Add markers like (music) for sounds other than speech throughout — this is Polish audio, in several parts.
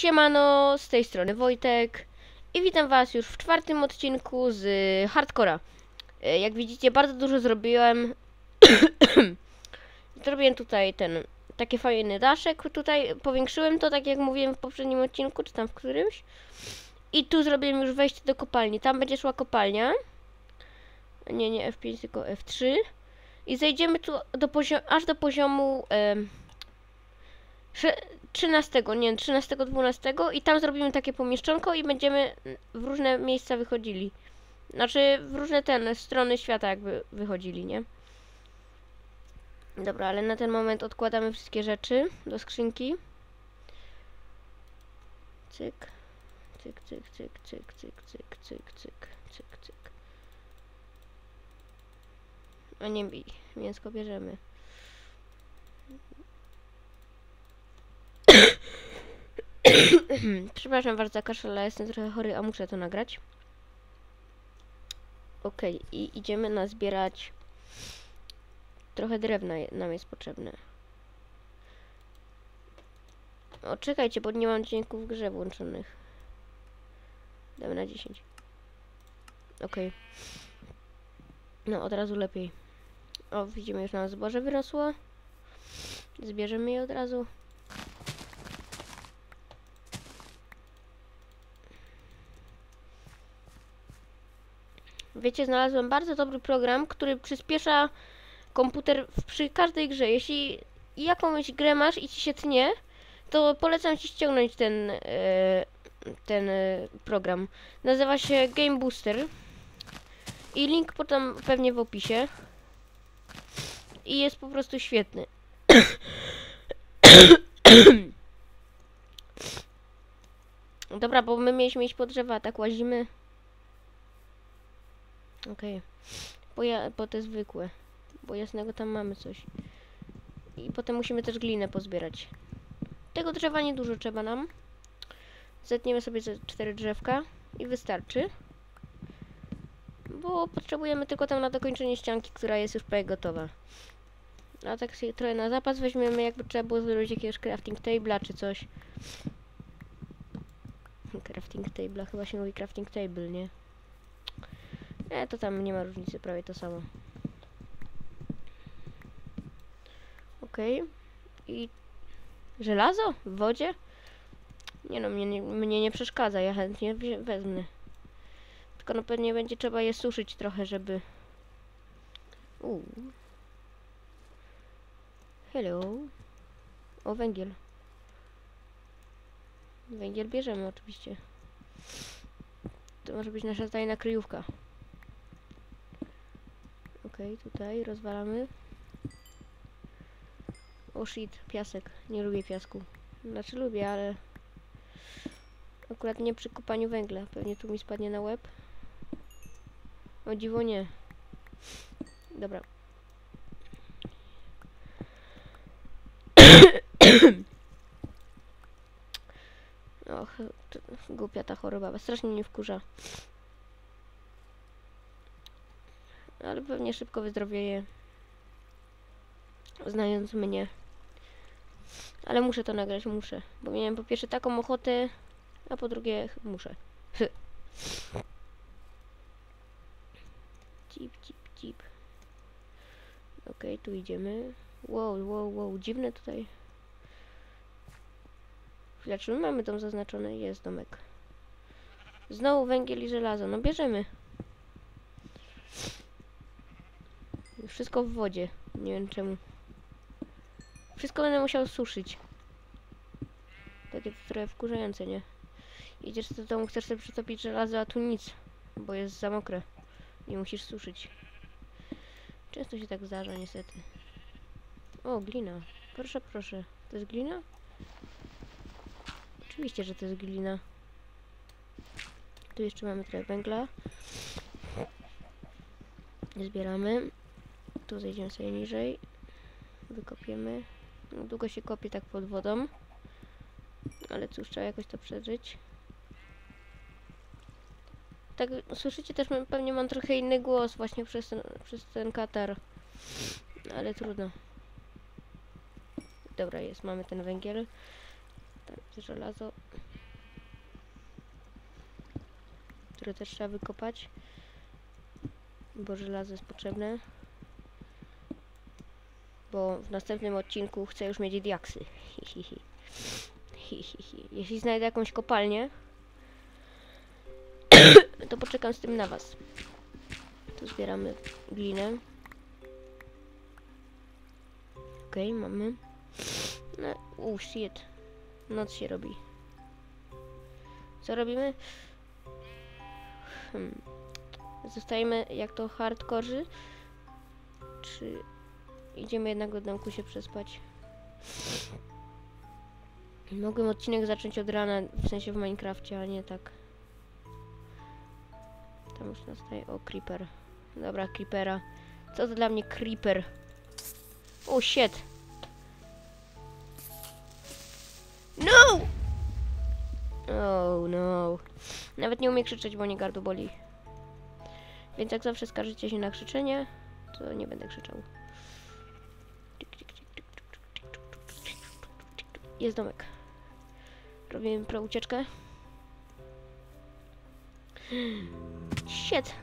Siemano, z tej strony Wojtek i witam was już w czwartym odcinku z Hardcora. E, Jak widzicie, bardzo dużo zrobiłem. (coughs) zrobiłem tutaj ten, taki fajny daszek, tutaj powiększyłem to, tak jak mówiłem w poprzednim odcinku, czy tam w którymś. I tu zrobiłem już wejście do kopalni, tam będzie szła kopalnia. Nie, nie F5, tylko F3. I zejdziemy tu do aż do poziomu... 13, nie 13, 12 i tam zrobimy takie pomieszczonko i będziemy w różne miejsca wychodzili. Znaczy w różne ten strony świata jakby wychodzili, nie? Dobra, ale na ten moment odkładamy wszystkie rzeczy do skrzynki. Cyk. Cyk, cyk, cyk, cyk, cyk, cyk, cyk, cyk, cyk, cyk. A nie bij, mięsko bierzemy. (coughs) Przepraszam bardzo za kaszel, ale jestem trochę chory, a muszę to nagrać. Okej, i idziemy na zbierać. Trochę drewna nam jest potrzebne. O, czekajcie, bo nie mam dźwięków w grze włączonych. Damy na 10. Okej. No, od razu lepiej. O, widzimy, już nam zboże wyrosło. Zbierzemy je od razu. Wiecie, znalazłem bardzo dobry program, który przyspiesza komputer przy każdej grze. Jeśli jakąś grę masz i ci się tnie, to polecam ci ściągnąć ten, e, ten e, program. Nazywa się Game Booster. I link potem pewnie w opisie. I jest po prostu świetny. (coughs) Dobra, bo my mieliśmy iść po drzewa, tak łazimy. Okej. Bo ja, bo te zwykłe. Bo jasnego tam mamy coś. I potem musimy też glinę pozbierać. Tego drzewa niedużo trzeba nam. Zetniemy sobie ze cztery drzewka i wystarczy. Bo potrzebujemy tylko tam na dokończenie ścianki, która jest już prawie gotowa. A tak sobie trochę na zapas weźmiemy, jakby trzeba było zrobić jakiegoś crafting table'a czy coś. Crafting table'a, chyba się mówi crafting table, nie? E, to tam nie ma różnicy, prawie to samo. Okej. I żelazo w wodzie? Nie no, mnie nie, mnie nie przeszkadza, ja chętnie wezmę. Tylko no pewnie będzie trzeba je suszyć trochę, żeby... Uuu. Hello. O, węgiel. Węgiel bierzemy oczywiście. To może być nasza tajna kryjówka. Okej, tutaj rozwalamy. O shit, piasek. Nie lubię piasku. Znaczy lubię, ale... Akurat nie przy kopaniu węgla. Pewnie tu mi spadnie na łeb. O dziwo nie. Dobra. (coughs) Och, głupia ta choroba. Strasznie mnie wkurza. Ale pewnie szybko wyzdrowieje. Znając mnie. Ale muszę to nagrać, muszę. Bo miałem po pierwsze taką ochotę, a po drugie muszę. (laughs) Cip, cip, cip. Okej, tu idziemy. Wow, wow, wow, dziwne tutaj. Chwila, czy my mamy dom zaznaczony? Jest domek. Znowu węgiel i żelazo. No bierzemy. Wszystko w wodzie. Nie wiem czemu. Wszystko będę musiał suszyć. Takie to trochę wkurzające, nie? Idziesz do domu, chcesz sobie przytopić żelazo, a tu nic. Bo jest za mokre. I musisz suszyć. Często się tak zdarza, niestety. O, glina. Proszę, proszę. To jest glina? Oczywiście, że to jest glina. Tu jeszcze mamy trochę węgla. Zbieramy tu zejdziemy sobie niżej. Wykopiemy. No, długo się kopie tak pod wodą. Ale cóż, trzeba jakoś to przeżyć. Tak, słyszycie też, pewnie mam trochę inny głos właśnie przez ten, przez ten katar. Ale trudno. Dobra, jest, mamy ten węgiel. Tak, żelazo. Które też trzeba wykopać. Bo żelazo jest potrzebne. Bo w następnym odcinku chcę już mieć diaksy. Jeśli znajdę jakąś kopalnię, (coughs) to poczekam z tym na was. Tu zbieramy glinę. Okej, mamy. No, uh, shit. Noc się robi. Co robimy? Hmm. Zostajemy jak to hardkorzy? Czy idziemy jednak do domku się przespać? Mogłem odcinek zacząć od rana, w sensie w Minecrafcie, a nie tak. Tam już nastaje. O, creeper. Dobra, creepera. Co to dla mnie creeper? O, shit. No! Oh, no. Nawet nie umie krzyczeć, bo nie gardło boli. Więc jak zawsze skarżycie się na krzyczenie, to nie będę krzyczał. Jest domek. Robimy pro ucieczkę. Shit.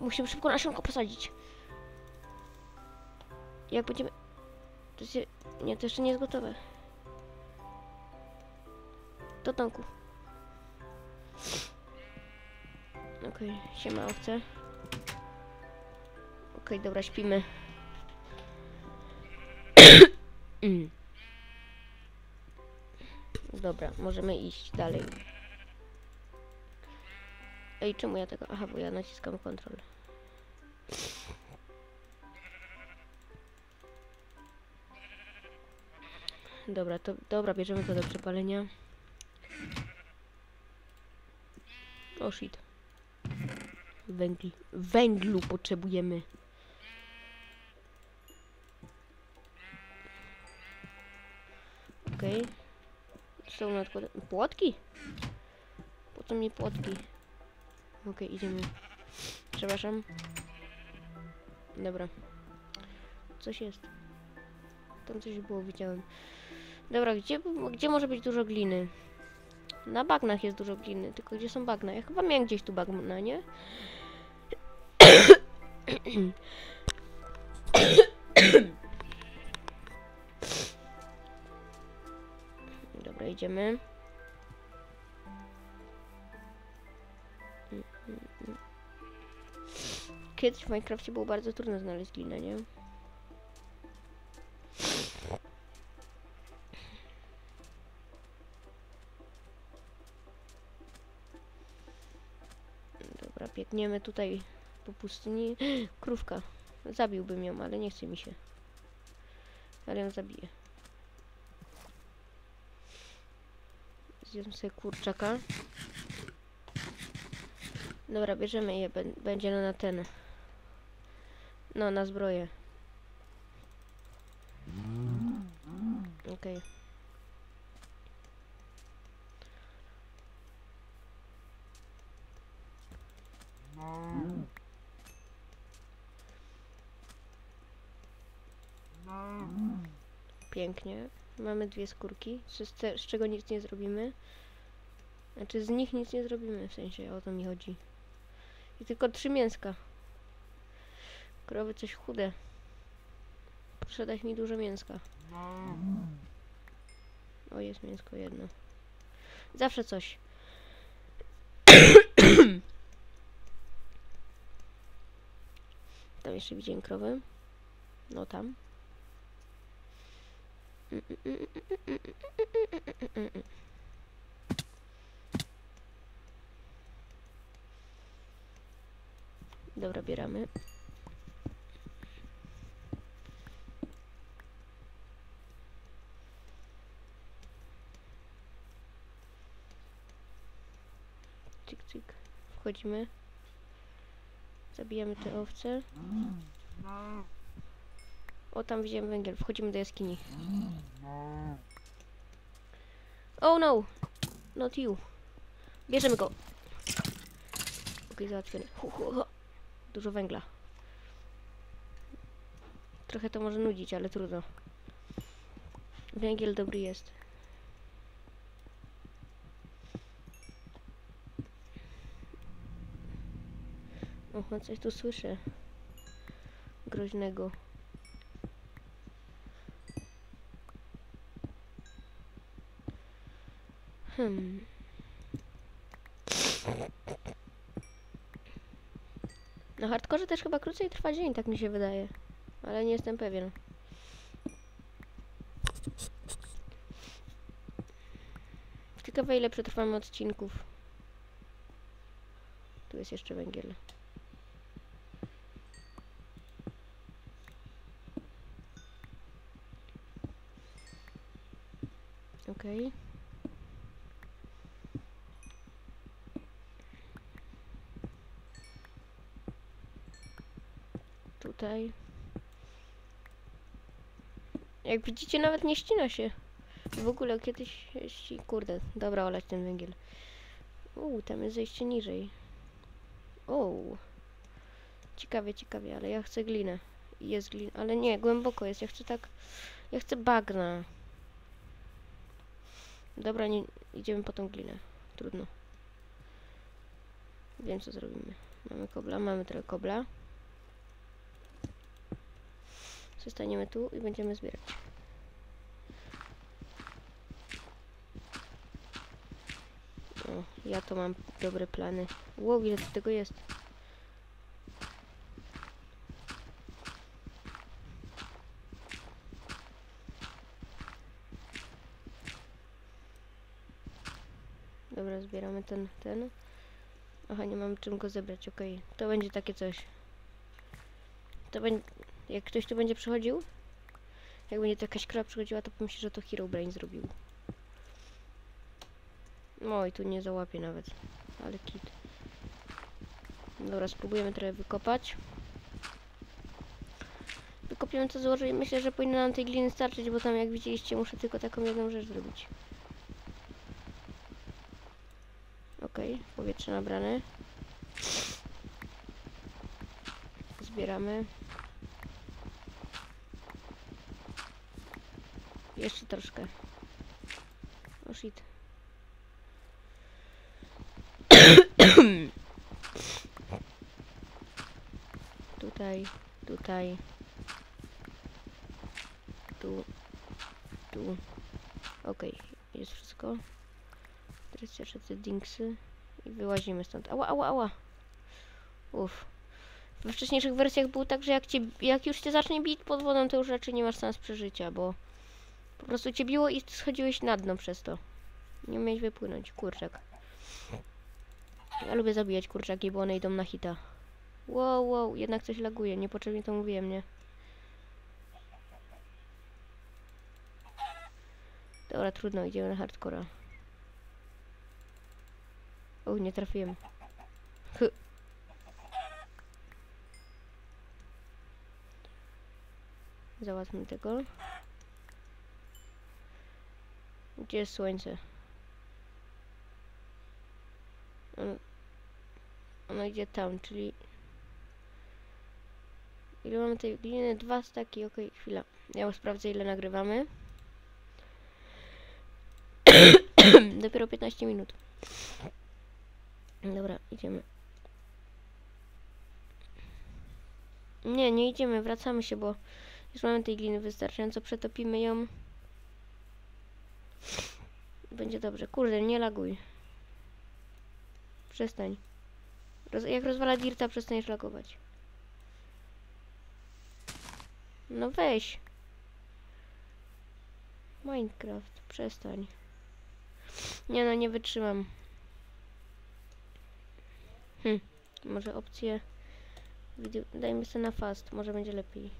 Musimy szybko nasionko posadzić. Jak będziemy... To się... Nie, to jeszcze nie jest gotowe. Do domku. Okej, siema owce. Okej, dobra, śpimy. Dobra, możemy iść dalej. Ej, czemu ja tego... Aha, bo ja naciskam kontrol. Dobra, to dobra, bierzemy to do przepalenia. O shit. Węgli. Węglu potrzebujemy. Są nadkład... Płotki? Po co mi płotki? Okej, idziemy. Przepraszam. Dobra. Coś jest. Tam coś było, widziałem. Dobra, gdzie, gdzie może być dużo gliny? Na bagnach jest dużo gliny, tylko gdzie są bagna? Ja chyba miałem gdzieś tu bagna, nie? Idziemy. Kiedyś w Minecrafcie było bardzo trudno znaleźć glinę, nie? Dobra, biegniemy tutaj po pustyni. (gasps) Krówka. Zabiłbym ją, ale nie chce mi się. Ale ją zabiję. Zjem sobie kurczaka. Dobra, bierzemy je. bę- Będzie na ten. No, na zbroję. Okej. Pięknie. Mamy dwie skórki, z, z czego nic nie zrobimy. Znaczy z nich nic nie zrobimy, w sensie o to mi chodzi. I tylko trzy mięska. Krowy coś chude. Proszę dać mi dużo mięska. O, jest mięsko jedno. Zawsze coś. (coughs) Tam jeszcze widziałem krowę. No tam. Dobra, bieramy. Cyk, cyk. Wchodzimy. Zabijamy te owce. O, tam widziałem węgiel. Wchodzimy do jaskini. Oh no! Not you. Bierzemy go. Okej, załatwiony. Dużo węgla. Trochę to może nudzić, ale trudno. Węgiel dobry jest. Oho, coś tu słyszę. Groźnego. Hmm. Na hardkorze też chyba krócej trwa dzień, tak mi się wydaje. Ale nie jestem pewien. Ciekawe ile przetrwamy odcinków. Tu jest jeszcze węgiel. Okej. Tutaj. Jak widzicie, nawet nie ścina się. W ogóle kiedyś. Kurde, dobra, olać ten węgiel. Uuu, tam jest zejście niżej. Uuu. Ciekawie, ciekawie, ale ja chcę glinę. Jest glina, ale nie, głęboko jest. Ja chcę tak... Ja chcę bagna. Dobra, nie... Idziemy po tą glinę. Trudno. Wiem, co zrobimy. Mamy kobla, mamy trochę kobla. Zostaniemy tu i będziemy zbierać. O, ja to mam dobre plany. Wow, ile tego jest. Dobra, zbieramy ten, ten. Aha, nie mam czym go zebrać, okej. To będzie takie coś. To będzie... Jak ktoś tu będzie przychodził, jak będzie to jakaś kra przychodziła, to pomyśli, że to Hero Brain zrobił. No i tu nie załapie nawet. Ale kit. Dobra, spróbujemy trochę wykopać. Wykopiemy to złoże i myślę, że powinno nam tej gliny starczyć, bo tam jak widzieliście muszę tylko taką jedną rzecz zrobić. Okej, powietrze nabrane. Zbieramy. Jeszcze troszkę. O shit. (coughs) tutaj, tutaj. Tu, tu. Okej, jest wszystko. Teraz jeszcze te dinksy i wyłazimy stąd. Ała, ała, ała. Uff. We wcześniejszych wersjach było tak, że jak, cię, jak już cię zacznie bić pod wodą, to już raczej nie masz szans przeżycia, bo po prostu cię biło i schodziłeś na dno przez to. Nie umiałeś wypłynąć, kurczak. Ja lubię zabijać kurczaki, bo one idą na hita. Wow, wow, jednak coś laguje, niepotrzebnie to mówiłem, nie? Dobra, trudno, idziemy na hardcora. O, nie trafiłem. Załatwmy tego. Gdzie jest słońce? Ono, ono idzie tam, czyli... Ile mamy tej gliny? Dwa staki, okej, chwila. Ja sprawdzę ile nagrywamy. (coughs) Dopiero 15 minut. Dobra, idziemy. Nie, nie idziemy, wracamy się, bo już mamy tej gliny wystarczająco, przetopimy ją. Będzie dobrze. Kurde, nie laguj. Przestań. Roz jak rozwala dirta, przestaniesz lagować. No weź. Minecraft, przestań. Nie no, nie wytrzymam. Hm, może opcję... Dajmy sobie na fast, może będzie lepiej.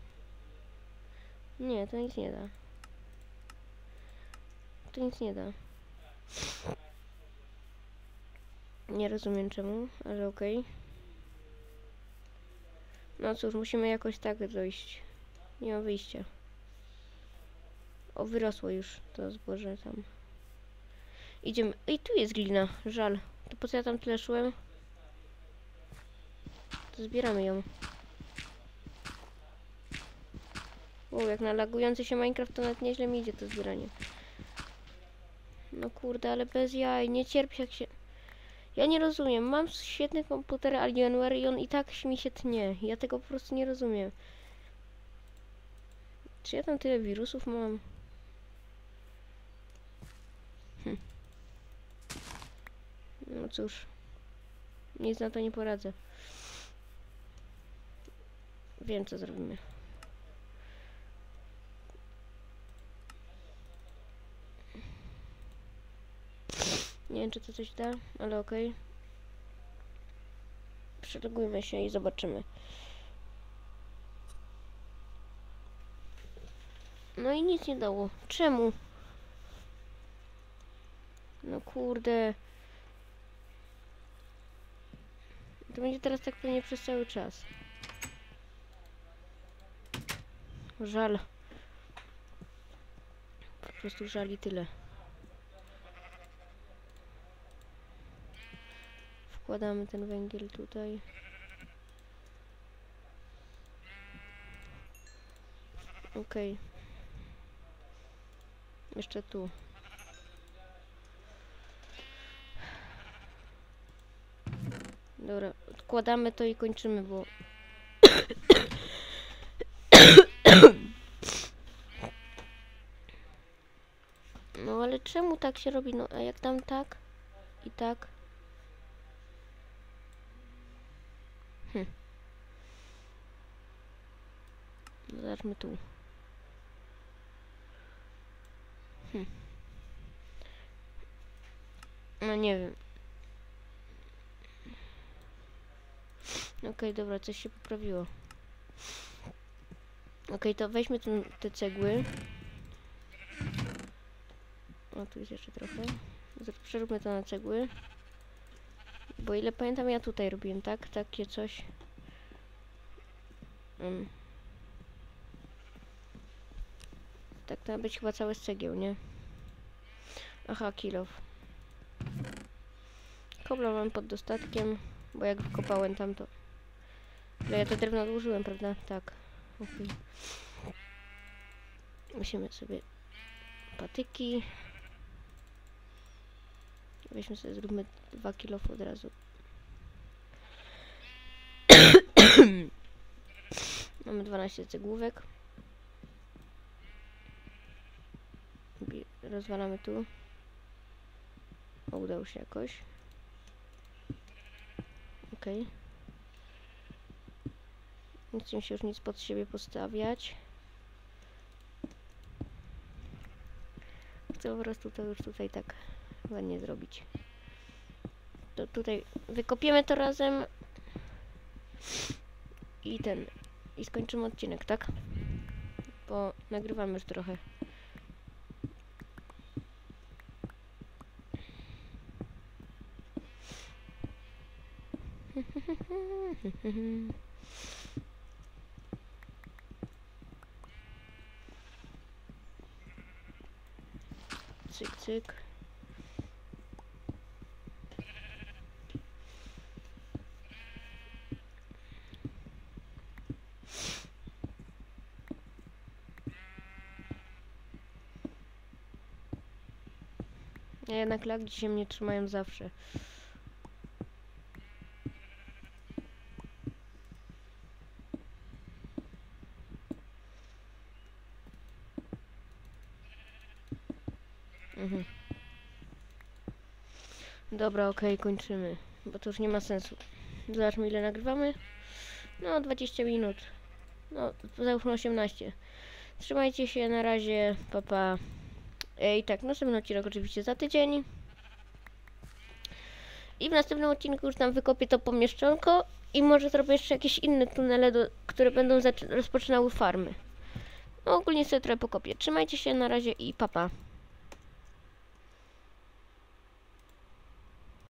Nie, to nic nie da. To nic nie da. Nie rozumiem czemu, ale okej. No cóż, musimy jakoś tak dojść. Nie ma wyjścia. O, wyrosło już to zboże tam. Idziemy. I tu jest glina. Żal. To po co ja tam tyle szłem? To zbieramy ją. Wow, jak na lagujący się Minecraft to nawet nieźle mi idzie to zbieranie. No kurde, ale bez jaj. Nie cierpię jak się... Ja nie rozumiem. Mam świetny komputer Alienware i on i tak mi się tnie. Ja tego po prostu nie rozumiem. Czy ja tam tyle wirusów mam? Hm. No cóż. Nic na to nie poradzę. Wiem co zrobimy. Nie wiem czy to coś da, ale okej. Przelogujmy się i zobaczymy. No i nic nie dało. Czemu? No kurde. To będzie teraz tak pewnie przez cały czas. Żal. Po prostu żal i tyle. Wkładamy ten węgiel tutaj. Okej. Jeszcze tu. Dobra, odkładamy to i kończymy, bo... (coughs) No ale czemu tak się robi? No a jak tam tak i tak? Hm. Zobaczmy tu. Hm. No nie wiem. Okej, dobra, coś się poprawiło. Okej, to weźmy tu te cegły. O, tu jest jeszcze trochę. Przeróbmy to na cegły. Bo ile pamiętam, ja tutaj robiłem, tak? Takie coś. Mm. Tak, to ma być chyba całe z cegieł, nie? Aha, kilof. Kobla mam pod dostatkiem, bo jak wkopałem tam to... No ja to drewno odłożyłem, prawda? Tak. Okej. Musimy sobie patyki. Weźmy sobie, zróbmy 2 kilo od razu. (coughs) Mamy 12 cegłówek. Rozwalamy tu. O, udało się jakoś. Okej. Nie chcę się już nic pod siebie postawiać. Chcę po prostu to już tutaj tak ładnie zrobić. To tutaj wykopiemy to razem i ten i skończymy odcinek, tak? Bo nagrywamy już trochę. (laughs) Cyk, cyk. Jednak lag dzisiaj mnie trzymają zawsze. Mhm. Dobra, okej, kończymy. Bo to już nie ma sensu. Zobaczmy ile nagrywamy. No, 20 minut. No, załóżmy 18. Trzymajcie się, na razie, papa. Pa. E, I tak, następny odcinek oczywiście za tydzień. I w następnym odcinku już tam wykopię to pomieszczonko i może zrobię jeszcze jakieś inne tunele, do, które będą rozpoczynały farmy. No ogólnie sobie trochę pokopię. Trzymajcie się na razie i papa. Pa.